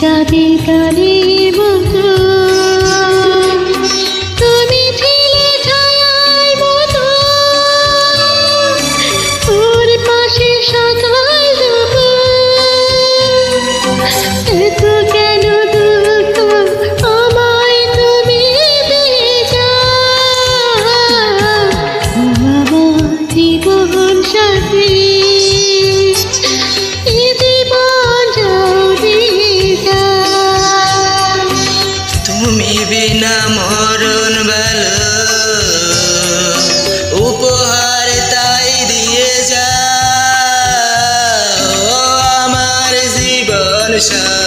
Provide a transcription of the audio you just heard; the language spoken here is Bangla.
যাদের তারিব তুমি বিনা মরণ ভালো উপহার তাই দিয়ে যাও। আমার জীবন সা